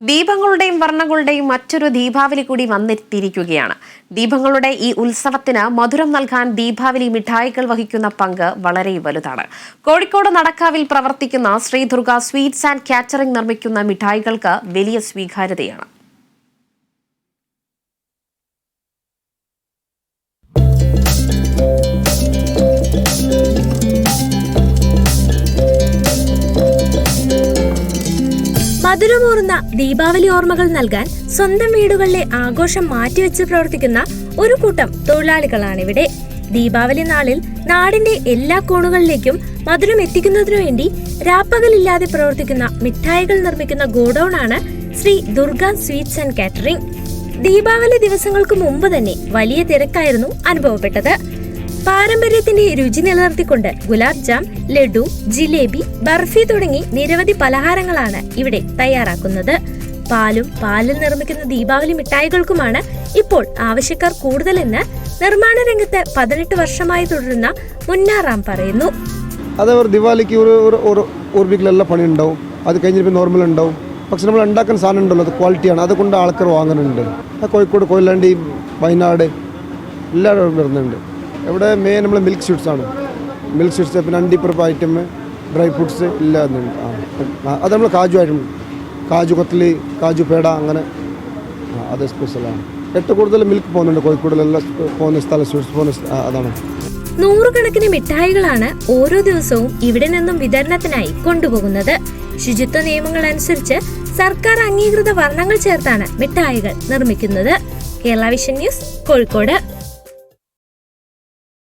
ദീപങ്ങളുടെയും വർണങ്ങളുടെയും മറ്റൊരു ദീപാവലി കൂടി വന്നെത്തിയിരിക്കുകയാണ് ദീപങ്ങളുടെ ഈ ഉത്സവത്തിന് മധുരം നൽകാൻ ദീപാവലി മിഠായികൾ വഹിക്കുന്ന പങ്ക് വളരെ വലുതാണ്. കോഴിക്കോട് നടക്കാവിൽ പ്രവർത്തിക്കുന്ന Shri Durga sweets and catering നിർമ്മിക്കുന്ന മിഠായികൾക്ക് വലിയ സ്വീകാര്യതയാണ്. മധുരമൂറുന്ന ദീപാവലി ഓർമ്മകൾ നൽകാൻ സ്വന്തം വീടുകളിലെ ആഘോഷം മാറ്റിവെച്ച് പ്രവർത്തിക്കുന്ന ഒരു കൂട്ടം തൊഴിലാളികളാണിവിടെ. ദീപാവലി നാളിൽ നാടിന്റെ എല്ലാ കോണുകളിലേക്കും മധുരം എത്തിക്കുന്നതിനു വേണ്ടി രാപ്പകലില്ലാതെ പ്രവർത്തിക്കുന്ന മിഠായികൾ നിർമ്മിക്കുന്ന ഗോഡൌൺ ആണ് Shri Durga sweets and catering. Deepavali ദിവസങ്ങൾക്ക് മുമ്പ് തന്നെ വലിയ തിരക്കായിരുന്നു അനുഭവപ്പെട്ടത്. പാരമ്പര്യത്തിന്റെ രുചി നിലനിർത്തിക്കൊണ്ട് ഗുലാബ് ജാം ലഡു ജിലേബി ബർഫി തുടങ്ങി നിരവധി പലഹാരങ്ങളാണ് ഇവിടെ തയ്യാറാക്കുന്നത്. പാലും പാലിൽ നിർമ്മിക്കുന്ന ദീപാവലി മിഠായികൾക്കുമാണ് ഇപ്പോൾ ആവശ്യക്കാർ കൂടുതലെന്ന് നിർമ്മാണ രംഗത്ത് പതിനെട്ട് വർഷമായി തുടരുന്ന മുന്നാറാം പറയുന്നു. അത് ഒരു ദിവാലിക്ക് ഒരു ഒരു ഒരു പണി ഉണ്ടാവും. അത് കഴിഞ്ഞിട്ട് നോർമൽ ഉണ്ടാവും. പക്ഷെ നമ്മൾ ഉണ്ടാക്കുന്ന സാധനം ഉണ്ടല്ലോ അത് ക്വാളിറ്റിയാണ് അതുകൊണ്ട് ആൾക്കാർ വാങ്ങുന്നുണ്ട്. കോഴിക്കോട് കൊയിലാണ്ടി വയനാട് എല്ലാവരും വരുന്നുണ്ട്. ഇവിടെ മെയിൻ നമ്മൾ മിൽക്ക് സ്വീറ്റ്സ് ആണ്. മിൽക്ക് സ്വീറ്റ്സ് പിന്നെ അണ്ടിപ്പുറപ്പ് ഐറ്റം ഡ്രൈ ഫ്രൂട്ട്സ് എല്ലാം അത് നമ്മൾ കാജു ഐറ്റം കാജു കൊത്തലി കാജു പേട അങ്ങനെ. അത് സ്പെഷ്യലാണ് ഏറ്റവും കൂടുതൽ മിൽക്ക് പോകുന്നുണ്ട് കോഴിക്കോടിലെല്ലാം പോകുന്ന സ്ഥലം സ്വീറ്റ്സ് പോകുന്ന അതാണ്. നൂറുകണക്കിന് മിഠായികളാണ് ഓരോ ദിവസവും ഇവിടെ നിന്നും വിതരണത്തിനായി കൊണ്ടുപോകുന്നത്. ശുചിത്വ നിയമങ്ങൾ അനുസരിച്ച് സർക്കാർ അംഗീകൃത വർണങ്ങൾ ചേർത്താണ് മിഠായികൾ നിർമ്മിക്കുന്നത്. Kerala vision news Kozhikode.